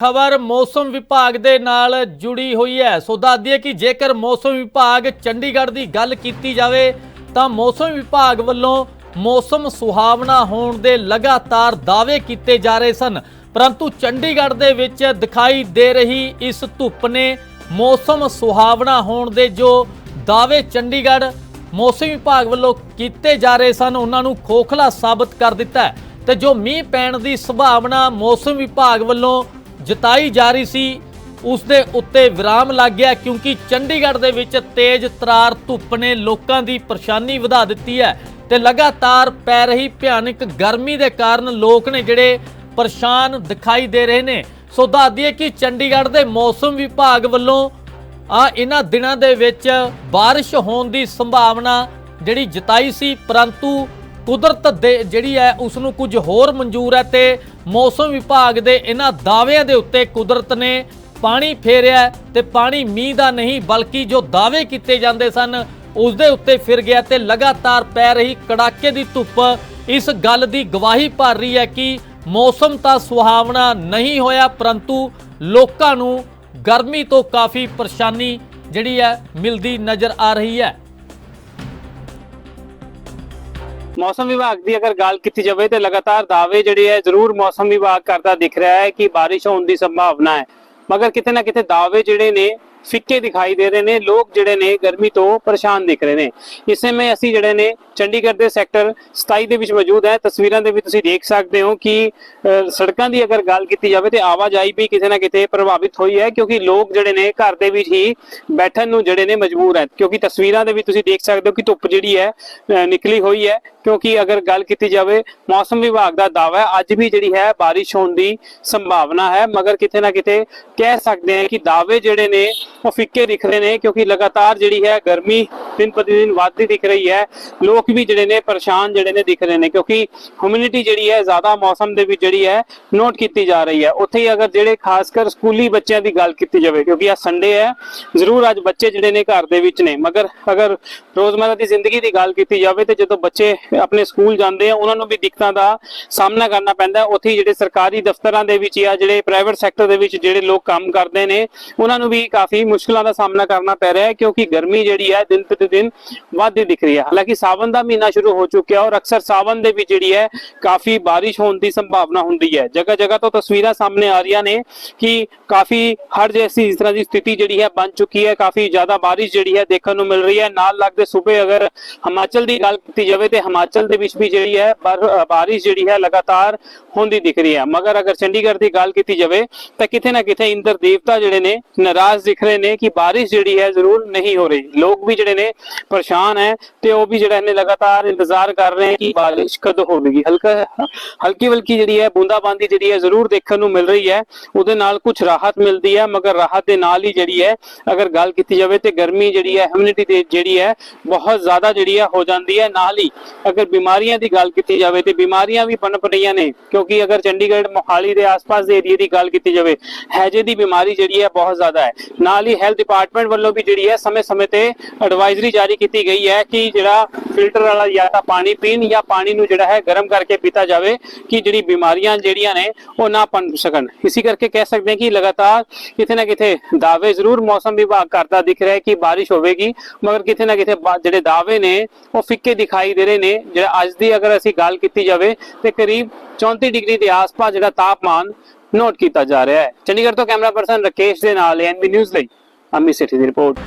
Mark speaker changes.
Speaker 1: ਖਬਰ ਮੌਸਮ ਵਿਭਾਗ ਦੇ ਨਾਲ ਜੁੜੀ ਹੋਈ ਹੈ। ਸੋ ਦੱਸਦੀ ਦਈਏ ਕਿ ਜੇਕਰ ਮੌਸਮ ਵਿਭਾਗ ਚੰਡੀਗੜ੍ਹ ਦੀ ਗੱਲ ਕੀਤੀ ਜਾਵੇ, ਤਾਂ ਮੌਸਮ ਵਿਭਾਗ ਵੱਲੋਂ ਮੌਸਮ ਸੁਹਾਵਣਾ ਹੋਣ ਦੇ ਲਗਾਤਾਰ ਦਾਅਵੇ ਕੀਤੇ ਜਾ ਰਹੇ ਸਨ। ਪਰੰਤੂ ਚੰਡੀਗੜ੍ਹ ਦੇ ਵਿੱਚ ਦਿਖਾਈ ਦੇ ਰਹੀ ਇਸ ਧੁੱਪ ਨੇ ਮੌਸਮ ਸੁਹਾਵਣਾ ਹੋਣ ਦੇ ਜੋ ਦਾਅਵੇ ਚੰਡੀਗੜ੍ਹ ਮੌਸਮ ਵਿਭਾਗ ਵੱਲੋਂ ਕੀਤੇ ਜਾ ਰਹੇ ਸਨ, ਉਹਨਾਂ ਨੂੰ ਖੋਖਲਾ ਸਾਬਤ ਕਰ ਦਿੱਤਾ ਹੈ। ਤੇ ਜੋ ਮੀਂਹ ਪੈਣ ਦੀ ਸੰਭਾਵਨਾ ਮੌਸਮ ਵਿਭਾਗ ਵੱਲੋਂ ਜਤਾਈ ਜਾ ਰਹੀ ਸੀ ਉਸ ਦੇ ਉੱਤੇ ਵਿਰਾਮ ਲੱਗ ਗਿਆ ਕਿਉਂਕਿ ਚੰਡੀਗੜ੍ਹ ਦੇ ਵਿੱਚ ਤੇਜ਼ ਤਰਾਰ ਧੁੱਪ ਨੇ ਲੋਕਾਂ ਦੀ ਪਰੇਸ਼ਾਨੀ ਵਧਾ ਦਿੱਤੀ ਹੈ ਤੇ ਲਗਾਤਾਰ ਪੈ ਰਹੀ ਭਿਆਨਕ ਗਰਮੀ ਦੇ ਕਾਰਨ ਲੋਕ ਨੇ ਜਿਹੜੇ ਪਰੇਸ਼ਾਨ ਦਿਖਾਈ ਦੇ ਰਹੇ ਨੇ ਸੋ ਦੱਸ ਦਈਏ ਕਿ ਚੰਡੀਗੜ੍ਹ ਦੇ ਮੌਸਮ ਵਿਭਾਗ ਵੱਲੋਂ ਆ ਇਹਨਾਂ ਦਿਨਾਂ ਦੇ ਵਿੱਚ بارش ਹੋਣ ਦੀ ਸੰਭਾਵਨਾ ਜਿਹੜੀ ਜਤਾਈ ਸੀ ਪਰੰਤੂ ਕੁਦਰਤ ਦੇ ਜਿਹੜੀ ਹੈ ਉਸ ਨੂੰ ਕੁਝ ਹੋਰ ਮਨਜ਼ੂਰ ਹੈ ਤੇ ਮੌਸਮ ਵਿਭਾਗ ਦੇ ਇਹਨਾਂ ਦਾਅਵਿਆਂ ਦੇ ਉੱਤੇ ਕੁਦਰਤ ਨੇ ਪਾਣੀ ਫੇਰਿਆ ਹੈ ਤੇ ਪਾਣੀ ਮੀਂਹ ਦਾ ਨਹੀਂ, ਬਲਕਿ ਜੋ ਦਾਅਵੇ ਕੀਤੇ ਜਾਂਦੇ ਸਨ ਉਸ ਦੇ ਉੱਤੇ ਫਿਰ ਗਿਆ ਤੇ ਲਗਾਤਾਰ ਪੈ ਰਹੀ ਕੜਾਕੇ ਦੀ ਧੁੱਪ। ਇਸ ਗੱਲ ਦੀ ਗਵਾਹੀ ਭਰ ਰਹੀ ਹੈ ਕਿ ਮੌਸਮ ਤਾਂ ਸੁਹਾਵਣਾ ਨਹੀਂ ਹੋਇਆ, ਪਰੰਤੂ ਲੋਕਾਂ ਨੂੰ ਗਰਮੀ ਤੋਂ ਕਾਫੀ ਪਰੇਸ਼ਾਨੀ ਜਿਹੜੀ ਹੈ, ਮਿਲਦੀ ਨਜ਼ਰ ਆ ਰਹੀ ਹੈ।
Speaker 2: ਮੌਸਮ ਵਿਭਾਗ ਦੀ ਅਗਰ ਗੱਲ ਕੀਤੀ ਜਾਵੇ ਤੇ ਲਗਾਤਾਰ ਦਾਅਵੇ ਜਿਹੜੇ ਹੈ, ਜ਼ਰੂਰ ਮੌਸਮ ਵਿਭਾਗ ਕਰਦਾ ਦਿਖ ਰਿਹਾ ਹੈ ਕਿ ਬਾਰਿਸ਼ ਹੋਣ ਦੀ ਸੰਭਾਵਨਾ ਹੈ। ਮਗਰ ਕਿਤੇ ਨਾ ਕਿਤੇ ਦਾਅਵੇ ਜਿਹੜੇ ਨੇ, ਫਿੱਕੇ ਦਿਖਾਈ ਦੇ ਰਹੇ ਨੇ, ਲੋਕ ਜਿਹੜੇ ਨੇ ਗਰਮੀ ਤੋਂ ਪਰੇਸ਼ਾਨ ਦਿਖ ਰਹੇ ਨੇ। ਇਸੇ ਵਿੱਚ ਅਸੀਂ ਜਿਹੜੇ ਨੇ ਚੰਡੀਗੜ੍ਹ ਦੇ ਸੈਕਟਰ 27 ਦੇ ਵਿੱਚ ਮੌਜੂਦ ਹੈ। ਤਸਵੀਰਾਂ ਦੇ ਵਿੱਚ ਤੁਸੀਂ ਦੇਖ ਸਕਦੇ ਹੋ ਕਿ ਸੜਕਾਂ ਦੀ ਅਗਰ ਗੱਲ ਕੀਤੀ ਜਾਵੇ ਤੇ ਆਵਾਜਾਈ ਵੀ ਕਿਤੇ ਨਾ ਕਿਤੇ ਪ੍ਰਭਾਵਿਤ ਹੋਈ ਹੈ ਕਿਉਂਕਿ ਲੋਕ ਜਿਹੜੇ ਨੇ ਘਰ ਦੇ ਵਿੱਚ ਹੀ ਬੈਠਣ ਨੂੰ ਜਿਹੜੇ ਨੇ ਮਜਬੂਰ ਹੈ ਕਿਉਂਕਿ ਤਸਵੀਰਾਂ ਦੇ ਵਿੱਚ ਤੁਸੀਂ ਦੇਖ ਸਕਦੇ ਹੋ ਕਿ ਧੁੱਪ ਜਿਹੜੀ ਹੈ ਨਿਕਲੀ ਹੋਈ ਹੈ। ਕਿਉਂਕਿ ਅਗਰ ਗੱਲ ਕੀਤੀ ਜਾਵੇ, ਮੌਸਮ ਵਿਭਾਗ ਦਾ ਦਾਅਵਾ ਹੈ, ਅੱਜ ਵੀ ਜਿਹੜੀ ਹੈ ਬਾਰਿਸ਼ ਹੋਣ ਦੀ ਸੰਭਾਵਨਾ ਹੈ, ਮਗਰ ਕਿਤੇ ਨਾ ਕਿਤੇ ਕਹਿ ਸਕਦੇ ਹਾਂ ਕਿ ਦਾਅਵੇ ਜਿਹੜੇ ਨੇ, ਉਹ ਫਿੱਕੇ ਦਿਖ ਰਹੇ ਨੇ, ਕਿਉਂਕਿ ਲਗਾਤਾਰ ਜਿਹੜੀ ਹੈ ਗਰਮੀ ਦਿਨ ਪ੍ਰਤੀ ਦਿਨ ਵੱਧਦੀ ਦਿਖ ਰਹੀ ਹੈ, ਲੋਕ ਵੀ ਜਿਹੜੇ ਨੇ ਪਰੇਸ਼ਾਨ ਜਿਹੜੇ ਨੇ ਦਿਖ ਰਹੇ ਨੇ, ਕਿਉਂਕਿ ਹਿਊਮਿਡਿਟੀ ਜਿਹੜੀ ਹੈ ਜ਼ਿਆਦਾ ਮੌਸਮ ਦੇ ਵਿੱਚ ਜਿਹੜੀ ਹੈ ਨੋਟ ਕੀਤੀ ਜਾ ਰਹੀ ਹੈ। ਉੱਥੇ ਹੀ ਅਗਰ ਜਿਹੜੇ ਖਾਸ ਕਰ ਸਕੂਲੀ ਬੱਚਿਆਂ ਦੀ ਗੱਲ ਕੀਤੀ ਜਾਵੇ, ਕਿਉਂਕਿ ਆ ਸੰਡੇ ਹੈ, ਜ਼ਰੂਰ ਅੱਜ ਬੱਚੇ ਜਿਹੜੇ ਨੇ ਘਰ ਦੇ ਵਿੱਚ ਨੇ, ਮਗਰ ਅਗਰ ਰੋਜ਼ਮਰਰਾ ਦੀ ਜ਼ਿੰਦਗੀ ਦੀ ਗੱਲ ਕੀਤੀ ਜਾਵੇ ਤੇ ਜਦੋਂ ਬੱਚੇ ਆਪਣੇ ਸਕੂਲ ਜਾਂਦੇ ਆ, ਉਹਨਾਂ ਨੂੰ ਵੀ ਦਿੱਕਤਾਂ ਦਾ ਸਾਹਮਣਾ ਕਰਨਾ ਪੈਂਦਾ। ਉੱਥੇ ਜਿਹੜੇ ਸਰਕਾਰੀ ਦਫ਼ਤਰਾਂ ਦੇ ਵਿੱਚ ਜਾਂ ਜਿਹੜੇ ਪ੍ਰਾਈਵੇਟ ਸੈਕਟਰ ਦੇ ਵਿੱਚ ਜਿਹੜੇ ਲੋਕ ਕੰਮ ਕਰਦੇ ਨੇ, ਉਹਨਾਂ ਨੂੰ ਵੀ ਕਾਫੀ ਮੁਸ਼ਕਲਾਂ ਦਾ ਸਾਹਮਣਾ ਕਰਨਾ ਪੈ ਰਿਹਾ ਹੈ, ਕਿਉਂਕਿ ਗਰਮੀ ਜਿਹੜੀ ਹੈ ਦਿਨ ਪ੍ਰਤੀ ਦਿਨ ਵੱਧਦੀ ਦਿਖ ਰਹੀ ਹੈ। ਹਾਲਾਂਕਿ ਸਾਵਨ ਦਾ ਮਹੀਨਾ ਸ਼ੁਰੂ ਹੋ ਚੁੱਕਿਆ ਔਰ ਅਕਸਰ ਸਾਵਨ ਦੇ ਵਿੱਚ ਜਿਹੜੀ ਹੈ ਕਾਫੀ ਬਾਰਿਸ਼ ਹੋਣ ਦੀ ਸੰਭਾਵਨਾ ਹੁੰਦੀ ਹੈ। ਜਗ੍ਹਾ ਜਗ੍ਹਾ ਤੋਂ ਤਸਵੀਰਾਂ ਸਾਹਮਣੇ ਆ ਰਹੀਆਂ ਨੇ ਕਿ ਕਾਫੀ ਹਰ ਜੈਸੀ ਇਸ ਤਰ੍ਹਾਂ ਦੀ ਸਥਿਤੀ ਜਿਹੜੀ ਹੈ ਬਣ ਚੁੱਕੀ ਹੈ। ਕਾਫੀ ਜ਼ਿਆਦਾ ਬਾਰਿਸ਼ ਜਿਹੜੀ ਹੈ ਦੇਖਣ ਨੂੰ ਮਿਲ ਰਹੀ ਹੈ। ਨਾਲ ਲੱਗਦੇ ਸੂਬੇ ਅਗਰ ਹਿਮਾਚਲ ਦੀ ਗੱਲ ਕੀਤੀ ਜਾਵੇ ਤੇ ਹਿਮਾਚਲ ਦੇ ਵਿੱਚ ਵੀ ਜਿਹੜੀ ਹੈ ਬਾਰਿਸ਼ ਜਿਹੜੀ ਹੈ ਲਗਾਤਾਰ ਹੁੰਦੀ ਦਿਖ ਰਹੀ ਹੈ। ਮਗਰ ਅਗਰ ਚੰਡੀਗੜ੍ਹ ਦੀ ਗੱਲ ਕੀਤੀ ਜਾਵੇ ਤਾਂ ਕਿਤੇ ਨਾ ਕਿਤੇ ਇੰਦਰ ਦੇਵਤਾ ਜਿਹੜੇ ਨੇ ਨਾਰਾਜ਼ ਦਿਖ ਰਹੇ ਨੇ ਕਿ ਬਾਰਿਸ਼ ਜਿਹੜੀ ਹੈ ਜ਼ਰੂਰ ਨਹੀਂ ਹੋ ਰਹੀ। ਲੋਕ ਵੀ ਜਿਹੜੇ ਨੇ ਪਰੇਸ਼ਾਨ ਹੈ ਤੇ ਉਹ ਵੀ ਜਿਹੜੇ ਨੇ ਲਗਾਤਾਰ ਇੰਤਜ਼ਾਰ ਕਰ ਰਹੇ ਕਿ ਬਾਰਿਸ਼ ਕਦੋਂ ਹੋਵੇਗੀ। ਹਲਕਾ ਹਲਕੀ ਵਲਕੀ ਜਿਹੜੀ ਹੈ ਬੂੰਦਾਬਾਂਦੀ ਜਿਹੜੀ ਹੈ ਜ਼ਰੂਰ ਦੇਖਣ ਨੂੰ ਮਿਲ ਰਹੀ ਹੈ। ਉਹਦੇ ਨਾਲ ਕੁਝ ਰਾਹਤ ਮਿਲਦੀ ਹੈ, ਮਗਰ ਰਾਹਤ ਦੇ ਨਾਲ ਹੀ ਜਿਹੜੀ ਹੈ ਅਗਰ ਗੱਲ ਕੀਤੀ ਜਾਵੇ ਤੇ ਗਰਮੀ ਜਿਹੜੀ ਹੈ ਹਿਊਮਿਡਿਟੀ ਜਿਹੜੀ ਹੈ ਬਹੁਤ ਜ਼ਿਆਦਾ ਜਿਹੜੀ ਹੈ ਹੋ ਜਾਂਦੀ ਹੈ। ਨਾਲ ਹੀ ਅਗਰ ਬਿਮਾਰੀਆਂ ਦੀ ਗੱਲ ਕੀਤੀ ਜਾਵੇ ਤੇ ਬਿਮਾਰੀਆਂ ਵੀ ਪਨਪ ਰਹੀਆਂ ਨੇ, ਕਿਉਂਕਿ ਅਗਰ ਚੰਡੀਗੜ੍ਹ, ਮੋਹਾਲੀ ਦੇ ਆਸ-ਪਾਸ ਦੇ ਏਰੀਆ ਦੀ ਗੱਲ ਕੀਤੀ ਜਾਵੇ ਹੈਜੇ ਦੀ ਬਿਮਾਰੀ ਜਿਹੜੀ ਹੈ ਬਹੁਤ ਜ਼ਿਆਦਾ ਹੈ। ਨਾਲ ਹੀ ਹੈਲਥ ਡਿਪਾਰਟਮੈਂਟ ਵੱਲੋਂ ਵੀ ਜਿਹੜੀ ਹੈ ਸਮੇਂ-ਸਮੇਂ ਤੇ ਐਡਵਾਈਜ਼ਰੀ ਜਾਰੀ ਕੀਤੀ ਗਈ ਹੈ ਕਿ ਜਿਹੜਾ ਫਿਲਟਰ ਵਾਲਾ ਜਾਂ ਤਾਂ ਪਾਣੀ ਪੀਣ ਜਾਂ ਪਾਣੀ ਨੂੰ ਜਿਹੜਾ ਹੈ ਗਰਮ ਕਰਕੇ ਪੀਤਾ ਜਾਵੇ, ਕਿ ਜਿਹੜੀ ਬਿਮਾਰੀਆਂ ਜਿਹੜੀਆਂ ਨੇ ਉਹ ਨਾ ਪਨਪ ਸਕਣ। ਇਸੇ ਕਰਕੇ ਕਹਿ ਸਕਦੇ ਹਾਂ ਕਿ ਲਗਾਤਾਰ ਕਿਤੇ ਨਾ ਕਿਤੇ ਦਾਅਵੇ ਜ਼ਰੂਰ ਮੌਸਮ ਵਿਭਾਗ ਕਰਦਾ ਦਿਖ ਰਿਹਾ ਹੈ ਕਿ ਬਾਰਿਸ਼ ਹੋਵੇਗੀ, ਮਗਰ ਕਿਤੇ ਨਾ ਕਿਤੇ ਜਿਹੜੇ ਦਾਅਵੇ ਨੇ ਉਹ ਫਿੱਕੇ ਦਿਖਾਈ ਦੇ ਰਹੇ ਨੇ ਜਿਹੜਾ ਅੱਜ ਦੀ ਅਗਰ ਅਸੀਂ ਗੱਲ ਕੀਤੀ ਜਾਵੇ ਤੇ ਕਰੀਬ 34 ਡਿਗਰੀ ਦੇ ਆਸ-ਪਾਸ ਜਿਹੜਾ ਤਾਪਮਾਨ ਨੋਟ ਕੀਤਾ ਜਾ ਰਿਹਾ ਹੈ। ਚੰਡੀਗੜ੍ਹ ਤੋਂ ਕੈਮਰਾ ਪਰਸਨ ਰਕੇਸ਼ ਦੇ ਨਾਲ ਐਨਬੀ ਨਿਊਜ਼ ਲਈ ਅਮੀ ਸੇਠੀ ਦੀ ਰਿਪੋਰਟ।